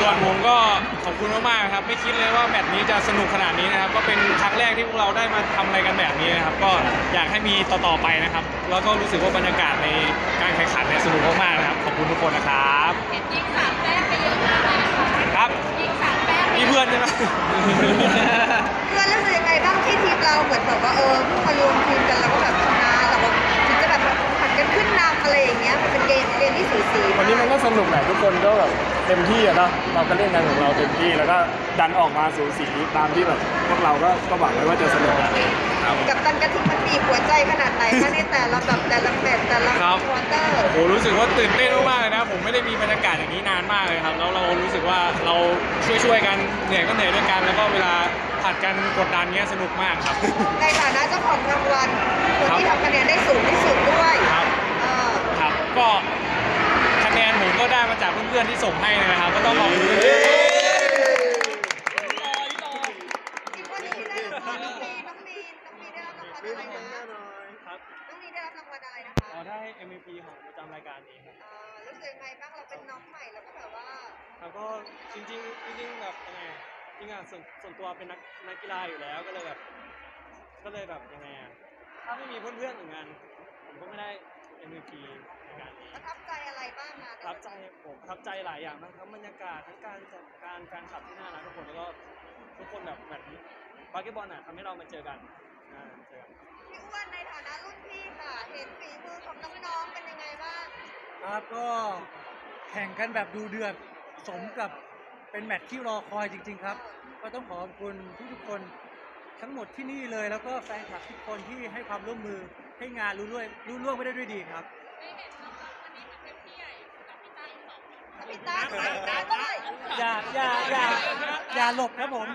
ส่วนผมก็ขอบคุณมากๆครับ ไม่คิดเลยว่าแมตช์นี้จะสนุกขนาดนี้นะครับ ก็เป็นครั้งแรกที่พวกเราได้มาทำอะไรกันแบบนี้นะครับ ก็อยากให้มีต่อๆไปนะครับ แล้วก็รู้สึกว่าบรรยากาศในการแข่งขันเนี่ยสนุกมากๆนะครับ ขอบคุณทุกคนนะครับ เห็นยิงสามแต้มไปเยอะมากเลยนะคะครับ ยิงสามแต้มไปมีเพื่อนใช่ไหม เพื่อนรู้สึกยังไงบ้างที่ทีมเราเหมือนแบบว่าเออเพิ่งมารวม นนี้มันก็สนุกแหละทุกคนก็แบบเต็มที่อะเนาะเราก็เล่นกันของเราเต็มที่แล้วก็ดันออกมาสูสีตามที่แบบพวกเราก็ก็หวังไว้ว่าจะสนุกอะกับตันกระทิงมันบีบหัวใจขนาดไหนคะในแต่ละแบบแต่ละแมตช์แต่ละครับควอเตอร์โหรู้สึกว่าตื่นเต้นมากๆเลยนะ ผมไม่ได้มีบรรยากาศอย่างนี้นานมากเลยครับ แล้วเรารู้สึกว่าเราช่วยๆกันเหนื่อยก็เหนื่อยด้วยกัน แล้วก็เวลาผัดกันกดดันเงี้ยสนุกมากครับ ในฐานะเจ้าของรางวัลคนครับที่ทำคะแนนได้สูงที่สุดด้วย ครับ เออ ครับก็คะแนนผมก็ได้มาจาก เพื่อนๆที่ส่งให้นะครับ ก็ต้องขอบคุณอีกคนที่ได้รางวัลน้องมีนน้องมีนน้องมีนได้รับรางวัลอะไรนะครับน้องมีนได้รับรางวัลอะไรนะคะขอได้ MVP ของประจำรายการนี้ครับ เอ่อรู้สึกยังไงบ้างเราเป็นน้องใหม่แล้วก็แบบว่าแล้วก็จริงๆจริงๆแบบยังไงจริงอะส่วนส่วนตัวเป็นนักนักกีฬาอยู่แล้วก็เลยแบบก็เลยแบบยังไงอะถ้าไม่มีเพื่อนๆเหมือนกันผมก็ไม่ได้ MVP ในการนี้ ประทับใจอะไร บ้างมาประทับใจผมประทับใจหลายอย่างมากทั้งบรรยากาศทั้งการจัดการแฟนคลับที่น่ารักทุกคนแล้วก็ทุกคนแบบเหมือนบาสเกตบอลอะทำให้เรามาเจอกันอ่าเจอกัน พี่อ้วนในฐานะรุ่นพี่ค่ะ เห็นฝีมือของน้องๆเป็นยังไงบ้างครับก็แข่งกันแบบดูเดือดสมกับเป็นแมตช์ที่รอคอยจริง ๆ ครับ ก็ต้องขอขอบคุณทุกๆคนทั้งหมดที่นี่เลยแล้วก็แฟนคลับทุกคนที่ให้ความร่วมมือให้งานรู้ล่วงรู้ล่วงไปได้ด้วยดีครับ ได้เห็นน้องๆวันนี้ องคนพี่ตาค่ะพี่ตาด้วยอย่าอย่าอย่าอย่าหลบครับผม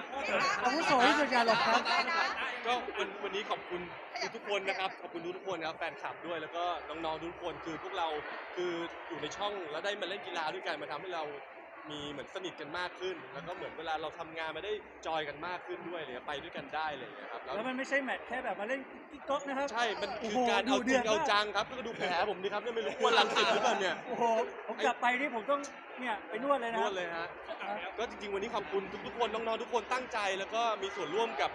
อาวุโสที่สุดอย่าหลบครับ ก็วันวันนี้ขอบคุณทุกๆคนนะครับขอบคุณทุกๆคนนะครับแฟนคลับด้วยแล้วก็น้องๆทุกคนคือพวกเราคืออยู่ในช่องแล้วได้มาเล่นกีฬาด้วยกันมาทำให้เรา มีเหมือนสนิทกันมากขึ้น แล้วก็เหมือนเวลาเราทำงานมาได้จอยกันมากขึ้นด้วยเลยไปด้วยกันได้เลยนะครับแล้วแล้วมันไม่ใช่แมตช์แค่แบบมาเล่นกิ๊กก๊อกนะครับใช่ มันโอ้คือโหการเอาดุจเดืริอดงเอามากจังครับก็ดูแผลผมดิครับเนี่ยไม่รู้ว่าลังสิตหรือเปล่าเนี่ยโอ้โหผมกลับไปนี่ผมต้องเนี่ยไปนวดเลยนนะวดเลยฮะก็จริงๆ วันนี้ขอบคุณทุกๆคนน้องๆทุกคนตั้งใจ แล้วก็มีส่วนร่วมกับ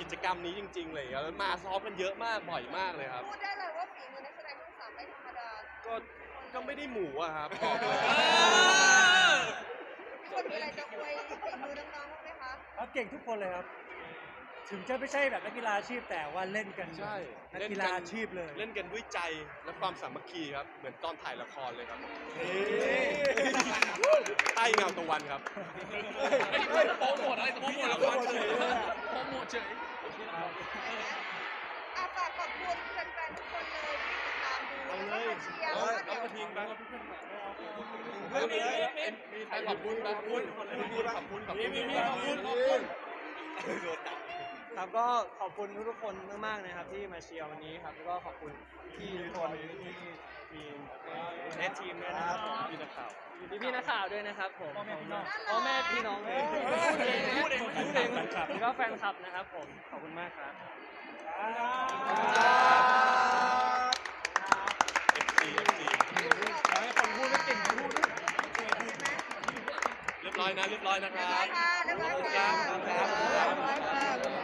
กิจกรรมนี้จริงๆเลยแล้วมาซ้อมกันเยอะมากบ่อยมากเลยครับ พูดได้เลยว่าฝีมือนักแสดงทั้งสามไม่ธรรมดาก็ก็ไม่ได้หมูอะครับคนมีอะไรจะอวยฝีมือน้องๆบ้างไหมคะ ครับ เก่งทุกคนเลยครับ ถึงจะไม่ใช่แบบนักกีฬาอาชีพแต่ว่าเล่นกันใช่นักกีฬาอาชีพเลยเล่นกันด้วยใจและความสามัคคีครับ เหมือนตอนถ่ายละครเลยครับใต้เงาตะวันครับอะฝากขอบคุณแฟนๆทุกคนเลยที่ติดตามดูแล้วก็มาเชียร์ เอาแล้วก็เอาเดี๋ยวกระทิงไปมีใครขอบคุณขอบคุณขอบคุณขอบคุณขอบคุณขอบคุณขอบคุณครับก็ขอบคุณทุกๆคนมากๆนะครับที่มาเชียร์วันนี้ครับแล้วก็ขอบคุณพี่ทุกคนที่มีเอสทีมด้วยนะครับผมพี่นักข่าวพี่พี่นักข่าวด้วยนะครับผมพ่อแม่พี่น้องพ่อแม่พี่น้องเลยพูดเองพูดเองพูดเองแล้วก็แฟนคลับนะครับผมขอบคุณมากครับ ร้อยนะเรียบร้อยนะครับเรียบร้อยค่ะเรียบร้อยค่ะ